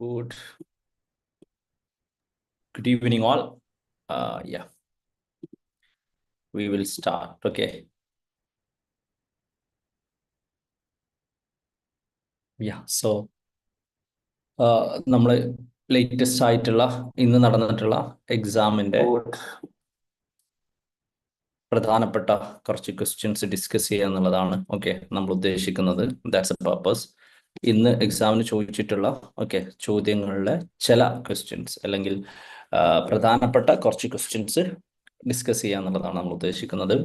Good. Good evening, all. Uh, yeah. We will start. Okay. Yeah. So, നമ്മൾ latest ആയിട്ടുള്ള ഇന്ന് നടന്നിട്ടുള്ള എക്സാമിന്റെ പ്രധാനപ്പെട്ട കുറച്ച് ക്വസ്റ്റ്യൻസ് ഡിസ്കസ് ചെയ്യുക എന്നുള്ളതാണ് ഓക്കെ നമ്മൾ ഉദ്ദേശിക്കുന്നത് ദാറ്റ്സ് എ പർപ്പസ് ഇന്ന് എക്സാമിന് ചോദിച്ചിട്ടുള്ള ഓക്കെ ചോദ്യങ്ങളിലെ ചില ക്വസ്റ്റ്യൻസ് അല്ലെങ്കിൽ പ്രധാനപ്പെട്ട കുറച്ച് ക്വസ്റ്റ്യൻസ് ഡിസ്കസ് ചെയ്യുക എന്നുള്ളതാണ് നമ്മൾ ഉദ്ദേശിക്കുന്നത്.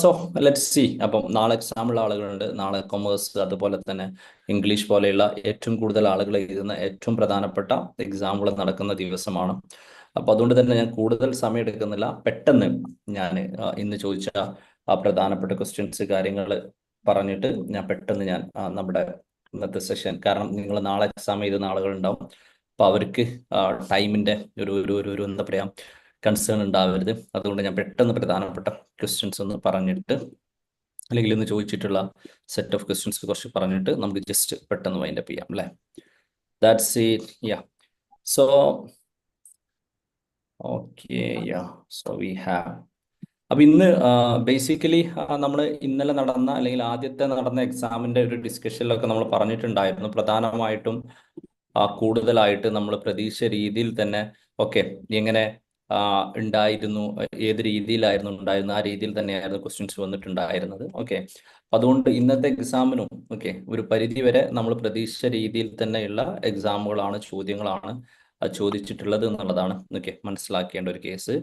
സോ ലെറ്റ് സി അപ്പം നാളെ എക്സാമുള്ള ആളുകളുണ്ട്. നാളെ കൊമേഴ്സ് അതുപോലെ തന്നെ ഇംഗ്ലീഷ് പോലെയുള്ള ഏറ്റവും കൂടുതൽ ആളുകൾ എഴുതുന്ന ഏറ്റവും പ്രധാനപ്പെട്ട എക്സാമുകൾ നടക്കുന്ന ദിവസമാണ്. അപ്പൊ അതുകൊണ്ട് തന്നെ ഞാൻ കൂടുതൽ സമയം എടുക്കുന്നില്ല. പെട്ടെന്ന് ഞാൻ ഇന്ന് ചോദിച്ച ആ പ്രധാനപ്പെട്ട ക്വസ്റ്റ്യൻസ് കാര്യങ്ങൾ പറഞ്ഞിട്ട് ഞാൻ പെട്ടെന്ന് ഞാൻ നമ്മുടെ ഇന്നത്തെ സെഷൻ കാരണം നിങ്ങൾ നാളെ എക്സാം എഴുതുന്ന ആളുകൾ ഉണ്ടാവും അപ്പൊ അവർക്ക് ടൈമിന്റെ ഒരു ഒരു ഒരു ഒരു എന്താ പറയാ കൺസേൺ ഉണ്ടാവരുത്. അതുകൊണ്ട് ഞാൻ പെട്ടെന്ന് പ്രധാനപ്പെട്ട ക്വസ്റ്റ്യൻസ് ഒന്ന് പറഞ്ഞിട്ട് അല്ലെങ്കിൽ ഇന്ന് ചോദിച്ചിട്ടുള്ള സെറ്റ് ഓഫ് ക്വസ്റ്റ്യൻസ് കുറച്ച് പറഞ്ഞിട്ട് നമുക്ക് ജസ്റ്റ് പെട്ടെന്ന് വൈൻഡപ്പ് ചെയ്യാം അല്ലേ? That's it yeah so okay yeah so we have അപ്പൊ ഇന്ന് ബേസിക്കലി നമ്മൾ ഇന്നലെ നടന്ന അല്ലെങ്കിൽ ആദ്യത്തെ നടന്ന എക്സാമിന്റെ ഒരു ഡിസ്കഷനിലൊക്കെ നമ്മൾ പറഞ്ഞിട്ടുണ്ടായിരുന്നു. പ്രധാനമായിട്ടും കൂടുതലായിട്ട് നമ്മൾ പ്രതീക്ഷ രീതിയിൽ തന്നെ ഓക്കെ എങ്ങനെ ഉണ്ടായിരുന്നു ഏത് രീതിയിലായിരുന്നു ഉണ്ടായിരുന്നു ആ രീതിയിൽ തന്നെയായിരുന്നു ക്വസ്റ്റ്യൻസ് വന്നിട്ടുണ്ടായിരുന്നത്. ഓക്കെ. അതുകൊണ്ട് ഇന്നത്തെ എക്സാമിനും ഓക്കെ ഒരു പരിധി വരെ നമ്മൾ പ്രതീക്ഷിച്ച രീതിയിൽ തന്നെയുള്ള എക്സാമുകളാണ് ചോദ്യങ്ങളാണ് ചോദിച്ചിട്ടുള്ളത് എന്നുള്ളതാണ് ഓക്കെ മനസ്സിലാക്കേണ്ട ഒരു കേസ്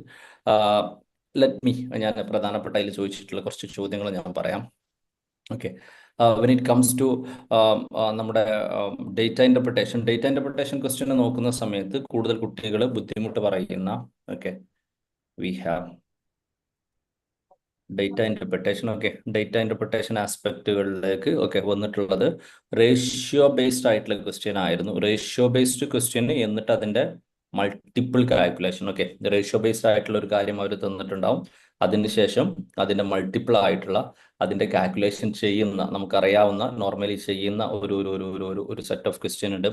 ലെറ്റ് മീ ഞാൻ പ്രധാനപ്പെട്ട അതിൽ ചോദിച്ചിട്ടുള്ള കുറച്ച് ചോദ്യങ്ങൾ ഞാൻ പറയാം. Okay when it comes to നമ്മുടെ data interpretation data interpretation question നോക്കുന്ന സമയത്ത് കൂടുതൽ കുട്ടികൾ ബുദ്ധിമുട്ട് പറയുന്ന okay we have data interpretation okay data interpretation ആസ്പെക്റ്റുകളിലേക്ക് okay വന്നിട്ടുള്ളത് റേഷ്യോ ബേസ്ഡ് ആയിട്ടുള്ള ക്വസ്റ്റ്യൻ ആയിരുന്നു. റേഷ്യോ ബേസ്ഡ് ക്വസ്റ്റ്യൻ എന്നിട്ട് അതിന്റെ multiple calculation okay ratio based ആയിട്ടുള്ള ഒരു കാര്യം അവർ തന്നിട്ടുണ്ടാവും. അതിനുശേഷം അതിന്റെ മൾട്ടിപ്പിൾ ആയിട്ടുള്ള അതിന്റെ കാൽക്കുലേഷൻ ചെയ്യുന്ന നമുക്കറിയാവുന്ന നോർമലി ചെയ്യുന്ന ഒരു ഒരു ഒരു ഒരു ഒരു ഒരു സെറ്റ് ഓഫ് ക്വസ്റ്റ്യൻ ഉണ്ട്.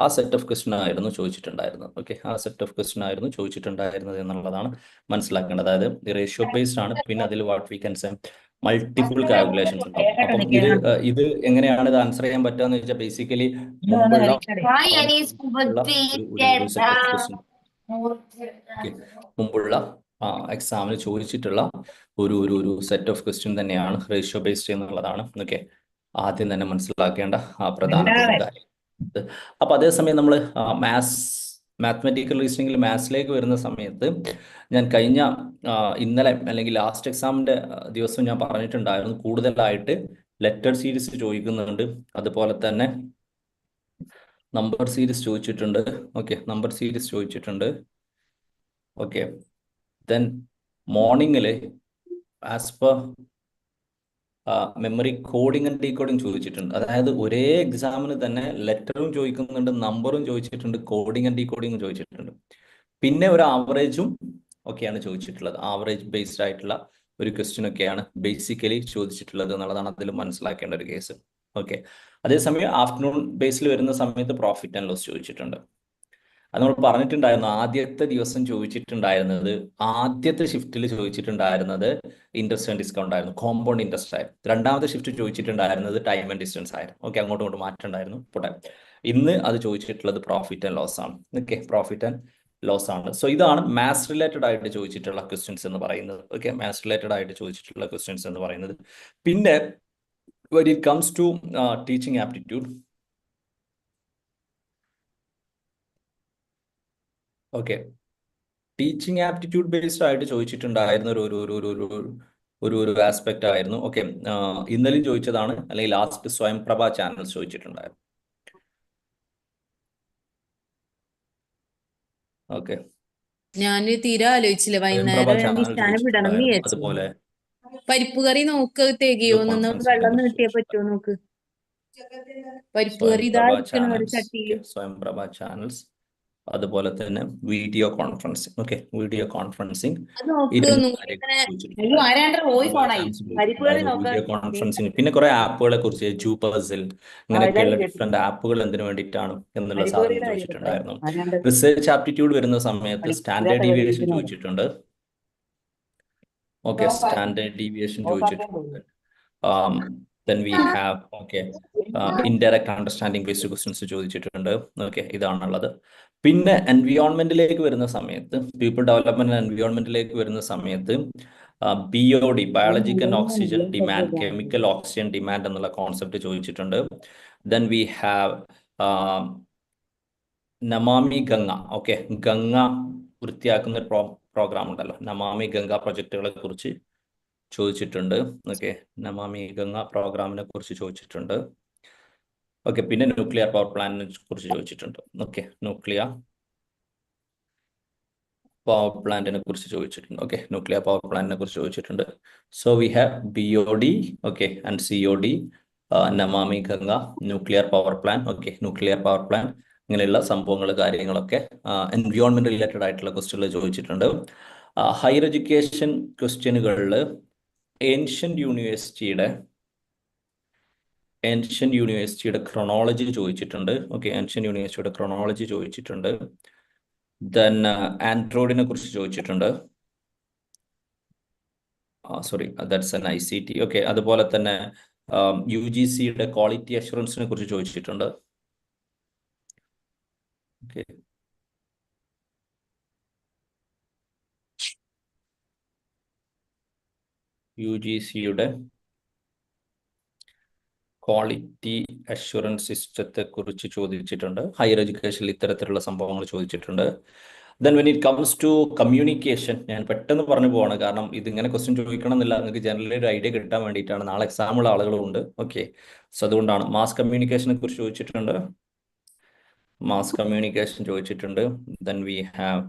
ആ സെറ്റ് ഓഫ് ക്വസ്റ്റ്യൻ ആയിരുന്നു ചോദിച്ചിട്ടുണ്ടായിരുന്നത്. ഓക്കെ ആ സെറ്റ് ഓഫ് ക്വസ്റ്റ്യൻ ആയിരുന്നു ചോദിച്ചിട്ടുണ്ടായിരുന്നത് എന്നുള്ളതാണ് മനസ്സിലാക്കേണ്ടത്. അതായത് റേഷ്യോ ബേസ്ഡ് ആണ്. പിന്നെ അതിൽ what we can say multiple calculations ഉണ്ടാവും അപ്പം ഇത് ഇത് എങ്ങനെയാണ് ഇത് ആൻസർ ചെയ്യാൻ പറ്റുക എന്ന് വെച്ചാൽ ബേസിക്കലി മുമ്പുള്ള എക്സാമിന് ചോദിച്ചിട്ടുള്ള ഒരു ഒരു ഒരു സെറ്റ് ഓഫ് ക്വസ്റ്റ്യൻ തന്നെയാണ് റേഷ്യോ ബേസ്ഡ് എന്നുള്ളതാണ്. ഓക്കെ ആദ്യം തന്നെ മനസ്സിലാക്കേണ്ട ഇത്. അപ്പൊ അതേസമയം നമ്മൾ മാത്സ് മാത്തമെറ്റിക്കൽ റീസണിങ്ങിൽ മാത്സിലേക്ക് വരുന്ന സമയത്ത് ഞാൻ കഴിഞ്ഞ ഇന്നലെ അല്ലെങ്കിൽ ലാസ്റ്റ് എക്സാമിന്റെ ദിവസം ഞാൻ പറഞ്ഞിട്ടുണ്ടായിരുന്നു കൂടുതലായിട്ട് ലെറ്റർ സീരീസ് ചോദിക്കുന്നുണ്ട്. അതുപോലെ തന്നെ നമ്പർ സീരീസ് ചോദിച്ചിട്ടുണ്ട്. ഓക്കെ നമ്പർ സീരീസ് ചോദിച്ചിട്ടുണ്ട്. ഓക്കെ ദെൻ മോർണിംഗിൽ as per memory coding and decoding ചോദിച്ചിട്ടുണ്ട്. അതായത് ഒരേ എക്സാമിന് തന്നെ ലെറ്ററും ചോദിക്കുന്നുണ്ട് നമ്പറും ചോദിച്ചിട്ടുണ്ട് കോഡിംഗ് ആൻഡ് ഡീകോഡിംഗും ചോദിച്ചിട്ടുണ്ട്. പിന്നെ ഒരു ആവറേജും ഒക്കെയാണ് ചോദിച്ചിട്ടുള്ളത്. ആവറേജ് ബേസ്ഡ് ആയിട്ടുള്ള ഒരു ക്വസ്റ്റ്യൻ ഒക്കെയാണ് ബേസിക്കലി ചോദിച്ചിട്ടുള്ളത് എന്നുള്ളതാണ് അതിൽ മനസ്സിലാക്കേണ്ട ഒരു കേസ് ഓക്കെ അതേസമയം ആഫ്റ്റർനൂൺ ബേസിൽ വരുന്ന സമയത്ത് പ്രോഫിറ്റ് ആൻഡ് ലോസ് ചോദിച്ചിട്ടുണ്ട്. അത് നമ്മൾ പറഞ്ഞിട്ടുണ്ടായിരുന്നു. ആദ്യത്തെ ദിവസം ചോദിച്ചിട്ടുണ്ടായിരുന്നത് ആദ്യത്തെ ഷിഫ്റ്റിൽ ചോദിച്ചിട്ടുണ്ടായിരുന്നത് ഇൻട്രസ്റ്റ് ആൻഡ് ഡിസ്കൗണ്ട് ആയിരുന്നു. കോമ്പൗണ്ട് ഇൻട്രസ്റ്റ് ആയിരുന്നു. രണ്ടാമത്തെ ഷിഫ്റ്റ് ചോദിച്ചിട്ടുണ്ടായിരുന്നത് ടൈം ആൻഡ് ഡിസ്റ്റൻസ് ആയിരുന്നു. ഓക്കെ അങ്ങോട്ടും ഇങ്ങോട്ടും മാറ്റുണ്ടായിരുന്നു പോട്ടെ. ഇന്ന് അത് ചോദിച്ചിട്ടുള്ളത് പ്രോഫിറ്റ് ആൻഡ് ലോസ് ആണ്. ഓക്കെ പ്രോഫിറ്റ് ആൻഡ് ലോസ് ആണ്. സോ ഇതാണ് മാത്സ് റിലേറ്റഡ് ആയിട്ട് ചോദിച്ചിട്ടുള്ള ക്വസ്റ്റ്യൻസ് എന്ന് പറയുന്നത്. ഓക്കെ മാത്സ് റിലേറ്റഡ് ആയിട്ട് ചോദിച്ചിട്ടുള്ള ക്വസ്റ്റ്യൻസ് എന്ന് പറയുന്നത്. പിന്നെ when it comes to teaching teaching okay teaching aptitude based ആയിട്ട് ചോദിച്ചിട്ടുണ്ടായിരുന്ന ഒരു ഒരു ഒരു ഒരു ഒരു ഒരു ഒരു ആസ്പെക്ട് ആയിരുന്നു. ഓക്കെ ഇന്നലെയും ചോദിച്ചതാണ്. അല്ലെങ്കിൽ ലാസ്റ്റ് സ്വയംപ്രഭ ചാനൽസ് ചോദിച്ചിട്ടുണ്ടായിരുന്നു. ഓക്കെ ഞാൻ തീരെ ആലോചിച്ചില്ല. വൈകുന്നേരം ചാനൽ വിടണം അതുപോലെ. പരിപ്പ് കറി നോക്ക് തികയോ? ഒരു നിന്ന് conference വെള്ളം നീട്ടിയാ പറ്റുമോ നോക്ക്? പരിപ്പ് കറി ഇതാ ഒരു ചാനൽസ് ചട്ടിയിൽ ചാനൽസ് അതുപോലെ തന്നെ video conferencing okay video conferencing video conferencing പിന്നെ കുറെ ആപ്പുകളെ കുറിച്ച് ജൂപ്പസിൽ ഇങ്ങനെയൊക്കെയുള്ള ഡിഫറെന്റ് ആപ്പുകൾ എന്തിനു വേണ്ടിയിട്ടാണ് എന്നുള്ള സാധനം ചോദിച്ചിട്ടുണ്ടായിരുന്നു. റിസർച്ച് ആപ്റ്റിറ്റ്യൂഡ് വരുന്ന സമയത്ത് സ്റ്റാൻഡേർഡ് ഡീവിയേഷൻ ചോദിച്ചിട്ടുണ്ട്. ഓക്കെ സ്റ്റാൻഡേർഡ് ഡീവിയേഷൻ ചോദിച്ചിട്ടുണ്ട്. then we have okay uh, indirect understanding based questions ചോദിച്ചിട്ടുണ്ട്. ഓക്കെ ഇതാണുള്ളത്. പിന്നെ എൻവിയോൺമെന്റിലേക്ക് വരുന്ന സമയത്ത് പീപ്പിൾ ഡെവലപ്മെന്റ് എൻവിയോൺമെന്റിലേക്ക് വരുന്ന സമയത്ത് B O D biological oxygen demand chemical oxygen demand എന്നുള്ള കോൺസെപ്റ്റ് ചോദിച്ചിട്ടുണ്ട്. Then we have Namami Ganga okay Ganga വൃത്തിയാക്കുന്ന ഒരു പ്രോ പ്രോഗ്രാം ഉണ്ടല്ലോ. നമാമി ഗംഗ പ്രൊജക്റ്റുകളെ കുറിച്ച് ചോദിച്ചിട്ടുണ്ട്. ഓക്കെ നമാമി ഗംഗ പ്രോഗ്രാമിനെ കുറിച്ച് ചോദിച്ചിട്ടുണ്ട്. ഓക്കെ പിന്നെ ന്യൂക്ലിയർ പവർ പ്ലാന്റിനെ കുറിച്ച് ചോദിച്ചിട്ടുണ്ട്. ഓക്കെ ന്യൂക്ലിയർ പവർ പ്ലാന്റിനെ കുറിച്ച് ചോദിച്ചിട്ടുണ്ട്. ഓക്കെ ന്യൂക്ലിയർ പവർ പ്ലാന്റിനെ കുറിച്ച് ചോദിച്ചിട്ടുണ്ട്. So we have B O D okay and C O D Namami Ganga nuclear power plant okay nuclear power plant ഇങ്ങനെയുള്ള സംഭവങ്ങൾ കാര്യങ്ങളൊക്കെ എൻവിയോൺമെന്റ് റിലേറ്റഡ് ആയിട്ടുള്ള ക്വസ്റ്റ്യനുകൾ ചോദിച്ചിട്ടുണ്ട്. ഹയർ എഡ്യൂക്കേഷൻ ക്വസ്റ്റ്യനുകളിൽ ഏൻഷ്യൻ യൂണിവേഴ്സിറ്റിയുടെ ഏൻഷ്യൻ യൂണിവേഴ്സിറ്റിയുടെ ക്രൊണോളജി ചോദിച്ചിട്ടുണ്ട്. ഓക്കെ ഏൻഷ്യൻ യൂണിവേഴ്സിറ്റിയുടെ ക്രൊണോളജി ചോദിച്ചിട്ടുണ്ട്. ദെൻ ആൻഡ്രോയിഡിനെ കുറിച്ച് ചോദിച്ചിട്ടുണ്ട്. Sorry that's N I C T okay അതുപോലെ തന്നെ യു ജി സിയുടെ ക്വാളിറ്റി അഷുറൻസിനെ കുറിച്ച് ചോദിച്ചിട്ടുണ്ട്. ഓക്കെ യു ജി സിയുടെ ക്വാളിറ്റി അഷുറൻസ് സിസ്റ്റത്തെ കുറിച്ച് ചോദിച്ചിട്ടുണ്ട്. ഹയർ എഡ്യൂക്കേഷനിൽ ഇത്തരത്തിലുള്ള സംഭവങ്ങൾ ചോദിച്ചിട്ടുണ്ട്. Then when it comes to communication ഞാൻ പെട്ടെന്ന് പറഞ്ഞു പോവാണ്. കാരണം ഇതിങ്ങനെ ക്വസ്റ്റ്യൻ ചോദിക്കണം എന്നില്ല നിങ്ങൾക്ക് ജനറലി ഒരു ഐഡിയ കിട്ടാൻ വേണ്ടിയിട്ടാണ്. നാളെ എക്സാമുള്ള ആളുകളുണ്ട്. ഓക്കെ സോ അതുകൊണ്ടാണ് മാസ് കമ്മ്യൂണിക്കേഷനെ കുറിച്ച് ചോദിച്ചിട്ടുണ്ട്. മാസ് കമ്മ്യൂണിക്കേഷൻ ചോദിച്ചിട്ടുണ്ട്. Then we have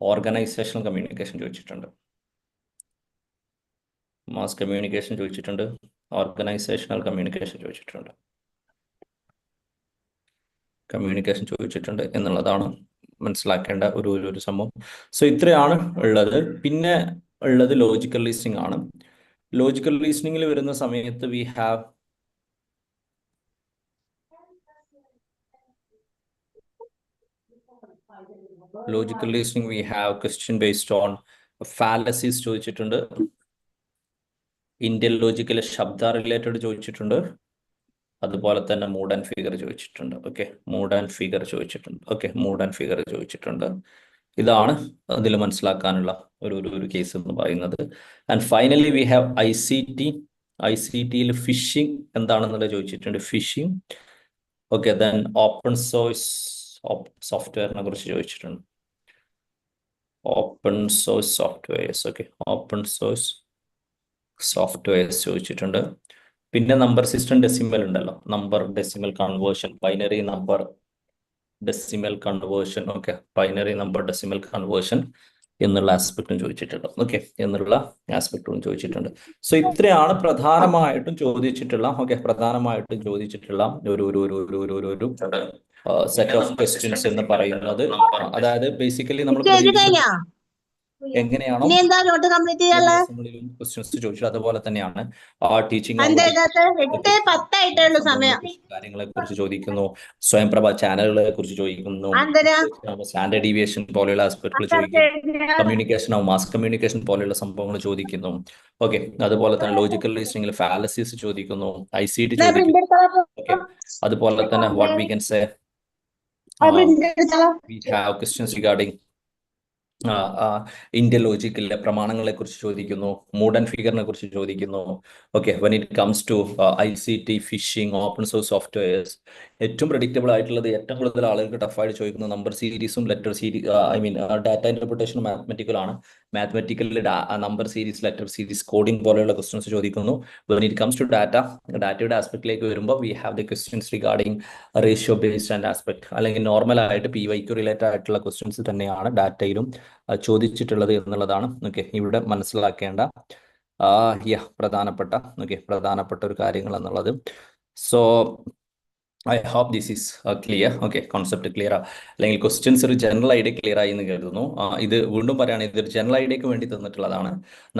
organisational communication ചോദിച്ചിട്ടുണ്ട്. മാസ് കമ്മ്യൂണിക്കേഷൻ ചോദിച്ചിട്ടുണ്ട്. ഓർഗനൈസേഷണൽ കമ്മ്യൂണിക്കേഷൻ ചോദിച്ചിട്ടുണ്ട്. കമ്മ്യൂണിക്കേഷൻ ചോദിച്ചിട്ടുണ്ട് എന്നുള്ളതാണ് മനസ്സിലാക്കേണ്ട ഒരു ഒരു സംഭവം. സോ ഇത്രയാണ് ഉള്ളത്. പിന്നെ ഉള്ളത് ലോജിക്കൽ റീസണിങ് ആണ്. ലോജിക്കൽ റീസണിങ്ങിൽ വരുന്ന സമയത്ത് we have logical reasoning we have question based on fallacies ചോദിച്ചിട്ടുണ്ട്. ഇന്ത്യൻ ലോജിക്കൽ ശബ്ദ റിലേറ്റഡ് ചോദിച്ചിട്ടുണ്ട്. അതുപോലെ തന്നെ മൂഡ് ആൻഡ് ഫിഗർ ചോദിച്ചിട്ടുണ്ട്. ഓക്കെ മൂഡ് ആൻഡ് ഫിഗർ ചോദിച്ചിട്ടുണ്ട്. ഓക്കെ മൂഡ് ആൻഡ് ഫിഗർ ചോദിച്ചിട്ടുണ്ട്. ഇതാണ് അതിൽ മനസ്സിലാക്കാനുള്ള ഒരു ഒരു ഒരു കേസ് എന്ന് പറയുന്നത്. And finally we have I C T I C ടിയിൽ ഫിഷിംഗ് എന്താണെന്നുള്ളത് ചോദിച്ചിട്ടുണ്ട്. Phishing okay then open source സോഫ്റ്റ്വെയറിനെ കുറിച്ച് ചോദിച്ചിട്ടുണ്ട്. Open source softwares okay open source softwares ചോദിച്ചിട്ടുണ്ട്. പിന്നെ നമ്പർ സിസ്റ്റം ഡെസിമൽ ഉണ്ടല്ലോ. Number decimal conversion binary number decimal conversion okay binary number decimal conversion എന്നുള്ള ആസ്പെക്റ്റും ചോദിച്ചിട്ടുണ്ട്. ഓക്കെ എന്നുള്ള ആസ്പെക്റ്റും ചോദിച്ചിട്ടുണ്ട്. സോ ഇത്രയാണ് പ്രധാനമായിട്ടും ചോദിച്ചിട്ടുള്ള ഓക്കെ പ്രധാനമായിട്ടും ചോദിച്ചിട്ടുള്ള ഒരു ഒരു ഒരു ഒരു ഒരു ഒരു ഒരു സെറ്റ് ഓഫ് ക്വസ്റ്റ്യൻസ് എന്ന് പറയുന്നത്. അതായത് ബേസിക്കലി നമ്മൾ എങ്ങനെയാണോ ഇനി എന്താ നോട്ട് കംപ്ലീറ്റ് ചെയ്യാനുള്ളത്? ക്വസ്റ്റ്യൻസ് ചോദിച്ചു അതുപോലെ തന്നെയാണ്. ടീച്ചിങ് കാര്യങ്ങളെ കുറിച്ച് ചോദിക്കുന്നു. സ്വയംപ്രഭ ചാനലുകളെ കുറിച്ച് ചോദിക്കുന്നു സ്റ്റാൻഡേർഡ് ഡീവിയേഷൻ പോലെയുള്ള ആസ്പെക്ടുകൾ ചോദിക്കുന്നു. കമ്മ്യൂണിക്കേഷൻ ആവും മാസ് കമ്മ്യൂണിക്കേഷൻ പോലെയുള്ള സംഭവങ്ങൾ ചോദിക്കുന്നു. ഓക്കെ. അതുപോലെ തന്നെ ലോജിക്കൽ റീസണിംഗിൽ ഫാലസീസ് ചോദിക്കുന്നു. ഐ സി ഡി ചോദിക്കുന്നു. ഓക്കെ. അതുപോലെ തന്നെ what we can say we have questions regarding Indian ലോജിക്കിലെ പ്രമാണങ്ങളെ കുറിച്ച് ചോദിക്കുന്നു മൂഡ് ആൻഡ് ഫിഗറിനെ കുറിച്ച് ചോദിക്കുന്നു. Okay when it comes to I C T phishing open source softwares ഏറ്റവും പ്രഡിക്റ്റബിൾ ആയിട്ടുള്ളത് ഏറ്റവും കൂടുതൽ ആളുകൾക്ക് ടഫായിട്ട് ചോദിക്കുന്ന നമ്പർ സീരീസും letter series I mean data ഇന്റർപ്രിട്ടേഷനും mathematical ആണ്. മാത്തമെറ്റിക്കലിൽ number series letter series coding പോലെയുള്ള ക്വസ്റ്റ്യൻസ് ചോദിക്കുന്നു. When it comes to data ഡാറ്റയുടെ ആസ്പെക്റ്റിലേക്ക് വരുമ്പോൾ we have the questions regarding ratio based and aspect അല്ലെങ്കിൽ നോർമൽ ആയിട്ട് പി വൈക്ക് റിലേറ്റഡ് ആയിട്ടുള്ള ക്വസ്റ്റ്യൻസ് തന്നെയാണ് ഡാറ്റയിലും ചോദിച്ചിട്ടുള്ളത് എന്നുള്ളതാണ്. ഓക്കെ ഇവിടെ മനസ്സിലാക്കേണ്ട യ പ്രധാനപ്പെട്ട ഓക്കെ പ്രധാനപ്പെട്ട ഒരു കാര്യങ്ങൾ എന്നുള്ളത്. So I hope this is clear okay concept clear അല്ലെങ്കിൽ ക്വസ്റ്റ്യൻസ് ഒരു ജനറൽ ഐഡിയ ക്ലിയർ ആയി എന്ന് കരുതുന്നു. ഇത് വീണ്ടും പറയുകയാണെങ്കിൽ ഇതൊരു ജനറൽ ഐഡിയക്ക് വേണ്ടി തന്നിട്ടുള്ളതാണ്.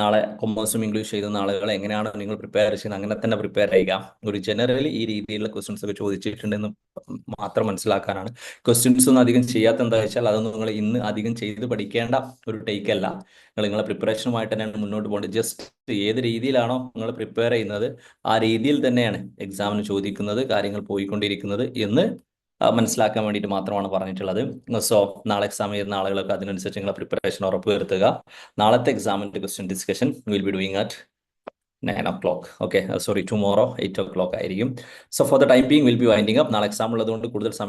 നാളെ കൊമേഴ്സും ഇംഗ്ലീഷ് ചെയ്യുന്ന ആളുകൾ എങ്ങനെയാണ് നിങ്ങൾ പ്രിപ്പയർ ചെയ്യുന്നത്? അങ്ങനെ തന്നെ പ്രിപ്പയർ ചെയ്യുക. ഒരു ജനറലി ഈ രീതിയിലുള്ള ക്വസ്റ്റ്യൻസ് ഒക്കെ ചോദിച്ചിട്ടുണ്ടെന്ന് മാത്രം മനസ്സിലാക്കാനാണ്. ക്വസ്റ്റ്യൻസ് ഒന്നും അധികം ചെയ്യാത്ത എന്താ വെച്ചാൽ അതൊന്നും നിങ്ങൾ ഇന്ന് അധികം ചെയ്ത് പഠിക്കേണ്ട ഒരു ടേക്ക് അല്ല. നിങ്ങൾ നിങ്ങളെ പ്രിപ്പറേഷനുമായിട്ട് തന്നെയാണ് മുന്നോട്ട് പോകേണ്ടത്. ജസ്റ്റ് ഏത് രീതിയിലാണോ നിങ്ങൾ പ്രിപ്പയർ ചെയ്യുന്നത് ആ രീതിയിൽ തന്നെയാണ് എക്സാമിന് ചോദിക്കുന്നത് കാര്യങ്ങൾ പോയിക്കൊണ്ടിരിക്കുന്നത് എന്ന് മനസ്സിലാക്കാൻ വേണ്ടിയിട്ട് മാത്രമാണ് പറഞ്ഞിട്ടുള്ളത്. സോ നാളെ എക്സാം ചെയ്യുന്ന ആളുകളൊക്കെ അതിനനുസരിച്ച് നിങ്ങളെ പ്രിപ്പറേഷൻ ഉറപ്പ് വരുത്തുക നാളത്തെ എക്സാമിന്റെ question discussion will be doing at nine o'clock okay sorry tomorrow eight o'clock ആയിരിക്കും. So for the time being will be winding up നാളെ എക്സാം ഉള്ളതുകൊണ്ട് കൂടുതൽ സമയം